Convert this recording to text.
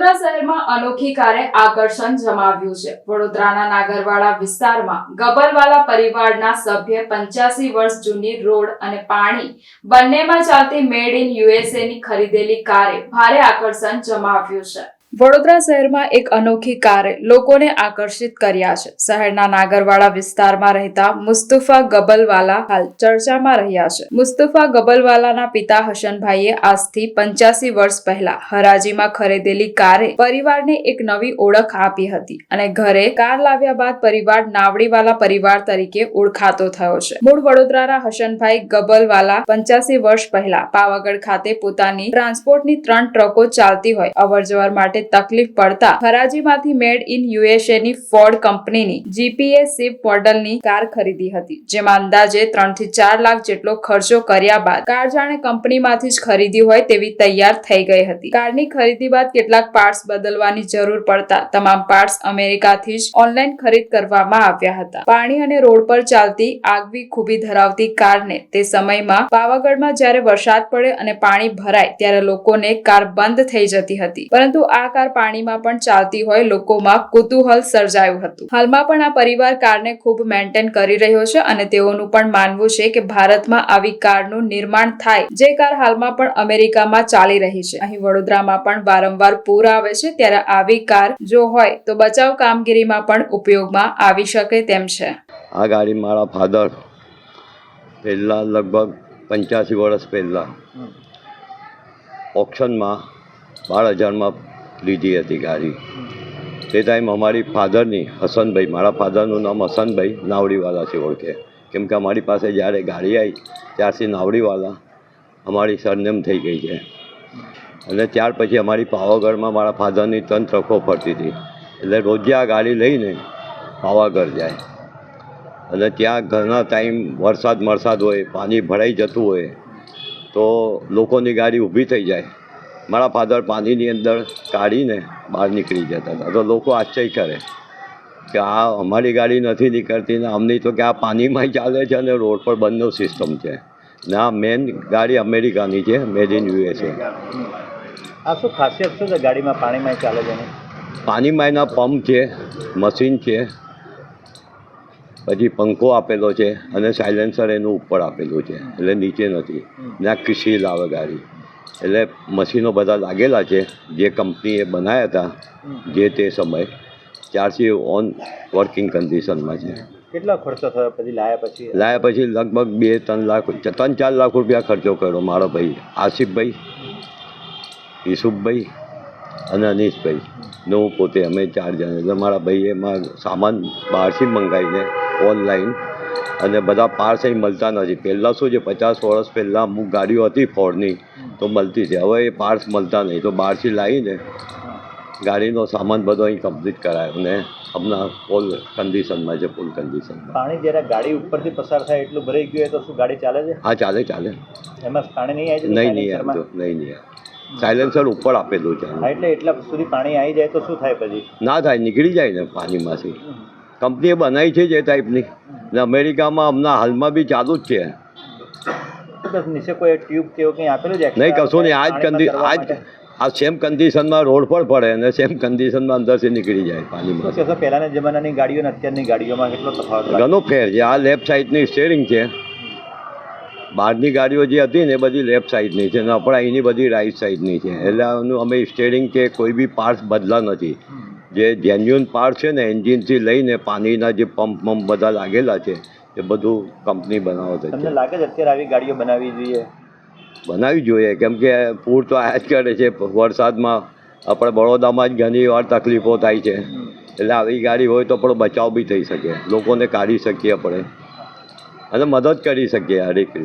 વડોદરા શહેરમાં અનોખી કારે આકર્ષણ જમાવ્યું છે. વડોદરાના નાગરવાડા વિસ્તારમાં ગબરવાલા પરિવારના સભ્ય પંચ્યાસી વર્ષ જૂની રોડ અને પાણી બંનેમાં ચાલતી મેડ ઇન યુએસએ ની ખરીદેલી કારે ભારે આકર્ષણ જમાવ્યું છે. વડોદરા શહેરમાં એક અનોખી કારે લોકોને આકર્ષિત કર્યા છે. શહેરના નાગરવાડા વિસ્તારમાં રહેતા મુસ્તફા ગબલવાલા હાલ ચર્ચામાં રહ્યા છે. મુસ્તફા ગબલવાલાના પિતા હસનભાઈએ આજથી પંચ્યાસી વર્ષ પહેલા હરાજીમાં ખરીદેલી કારે પરિવારને એક નવી ઓળખ આપી હતી અને ઘરે કાર લાવ્યા બાદ પરિવાર નાવડીવાલા પરિવાર તરીકે ઓળખાતો થયો છે. મૂળ વડોદરાના હસનભાઈ ગબલવાલા પંચ્યાસી વર્ષ પહેલા પાવાગઢ ખાતે પોતાની ટ્રાન્સપોર્ટની ત્રણ ટ્રકો ચાલતી હોય અવરજવર માટે તકલીફ પડતા હરાજીમાંથી મેડ ઇન યુએસએ ની ફોર્ડ કંપનીની જીપીએ સિપ મોડલની કાર ખરીદી હતી, જેમાં અંદાજે ત્રણથી ચાર લાખ જેટલો ખર્ચો કર્યા બાદ કાર જાણે કંપનીમાંથી જ ખરીદી હોય તેવી તૈયાર થઈ ગઈ હતી. કારની ખરીદી બાદ કેટલાક પાર્ટ્સ બદલવાની જરૂર પડતા તમામ પાર્ટ્સ અમેરિકાથી જ ઓનલાઈન ખરીદ કરવામાં આવ્યા હતા. પાણી અને રોડ પર ચાલતી આગવી ખૂબી ધરાવતી કારને તે સમયમાં પાવાગઢમાં જ્યારે વરસાદ પડે અને પાણી ભરાય ત્યારે લોકોને કાર બંધ થઈ જતી હતી. પરંતુ આ કાર પાણીમાં પણ ચાલતી હોય લોકોમાં કુતૂહલ સર્જાયું હતું. હાલમાં પણ આ પરિવાર કારને ખૂબ મેન્ટેન કરી રહ્યો છે અને તેઓનું પણ માનવું છે કે ભારતમાં આવી કારનું નિર્માણ થાય. જે કાર હાલમાં પણ અમેરિકામાં ચાલી રહી છે. અહીં વડોદરામાં પણ વારંવાર પૂર આવે છે. ત્યારે આવી કાર જો હોય તો બચાવ કામગીરીમાં પણ ઉપયોગમાં આવી શકે તેમ છે. આ ગાડી મારા ફાધર પહેલાં લગભગ પંચ્યાસી વર્ષ પહેલાં ઓપ્શનમાં બાર હજારમાં લીધી હતી ગાડી. તે ટાઈમ અમારી ફાધરની હસનભાઈ, મારા ફાધરનું નામ હસનભાઈ નાવડીવાલાથી ઓળખે. કેમ કે અમારી પાસે જ્યારે ગાડી આવી ત્યારથી નાવડીવાલા અમારી સરનેમ થઈ ગઈ છે. અને ત્યાર પછી અમારી પાવાગઢમાં મારા ફાધરની ત્રણ ટ્રકો ફરતી હતી. એટલે રોજે આ ગાડી લઈને પાવાગઢ જાય. અને ત્યાં ઘણા ટાઈમ વરસાદ વરસાદ હોય, પાણી ભરાઈ જતું હોય, તો લોકોની ગાડી ઊભી થઈ જાય. મારા ફાધર પાણીની અંદર કાઢીને બહાર નીકળી જતા હતા. તો લોકો આશ્ચર્ય કરે કે આ અમારી ગાડી નથી નીકળતી ને અમની તો કે આ પાણીમાં ચાલે છે અને રોડ પર બંધનો સિસ્ટમ છે. ને આ મેન ગાડી અમેરિકાની છે મેડ ઇન યુએસએ આ શું ખાસિયત શું છે ગાડીમાં પાણીમાં ચાલે છે? પાણીમાં એના પંપ છે મશીન છે પછી પંખો આપેલો છે અને સાયલેન્સર એનું ઉપર આપેલું છે એટલે નીચે નથી. ને આ સીલ આવે ગાડી. એટલે મશીનો બધા લાગેલા છે. જે કંપનીએ બનાવ્યા હતા જે તે સમય ત્યારથી ઓન વર્કિંગ કન્ડિશનમાં છે. કેટલા ખર્ચો થયો? પછી લાયા પછી? લાયા પછી લગભગ બે ત્રણ લાખ ત્રણ ચાર લાખ રૂપિયા ખર્ચો કર્યો મારો ભાઈ આસિફભાઈ યુસુફભાઈ અને અનીશભાઈ. ને હું પોતે અમે ચાર જણ. એટલે મારા ભાઈએ એમાં સામાન બહારથી મંગાવીને ઓનલાઈન અને બધા પાર્સ અહીં મળતા નથી. પહેલાં શું છે પચાસ વર્ષ પહેલાં અમુક ગાડીઓ હતી ફોર્ડની તો મળતી છે હવે એ પાર્સ મળતા નહીં. તો બહારથી લાવીને ગાડીનો સામાન બધો અહીં કમ્પ્લીટ કરાયો ને હમણાં ફૂલ કન્ડિશનમાં છે ફૂલ કન્ડિશનમાં પાણી જ્યારે ગાડી ઉપરથી પસાર થાય એટલું ભરાઈ ગયું હોય તો શું ગાડી ચાલે છે? હા ચાલે ચાલે. એમાં પાણી નહીં આવે નહીં નહીં આવતું નહીં નહીં સાયલેન્સર ઉપર આપેલું છે એટલે એટલા સુધી પાણી આવી જાય તો શું થાય પછી? ના થાય નીકળી જાય ને પાણીમાંથી. કંપનીએ બનાવી છે જે ટાઈપની ને અમેરિકામાં હમણાં હાલમાં બી ચાલુ જ છે. નહીં કશું નહીં આજ જ આજ આ સેમ કન્ડિશનમાં રોડ પર પડે અને સેમ કન્ડિશનમાં અંદરથી નીકળી જાય પાણીમાં. પહેલાના જમાનાની ગાડીઓ અને અત્યારની ગાડીઓમાં કેટલો તફાવત ઘણો ફેર છે. આ લેફ્ટ સાઈડની સ્ટેરિંગ છે. બહારની ગાડીઓ જે હતી ને એ બધી લેફ્ટ સાઈડની છે. અને આપણા અહીંની બધી રાઈટ સાઈડની છે. એટલે અમે સ્ટેરિંગ કે કોઈ બી પાર્ટ્સ બદલા નથી. જે જેન્યુઅન પાર્ટ છે ને એન્જિનથી લઈને પાણીના જે પંપ પંપ બધા લાગેલા છે એ બધું કંપની તમને છે. લાગે છે અત્યારે આવી ગાડીઓ બનાવવી જોઈએ? બનાવવી જોઈએ કેમ કે પૂર તો આયા જ કરે છે. વરસાદમાં આપણે બરોડામાં જ ઘણી વાર તકલીફો થાય છે. એટલે આવી ગાડી હોય તો આપણો બચાવ બી થઈ શકે. લોકોને કાઢી શકીએ આપણે. અને મદદ કરી શકીએ હરે રીતે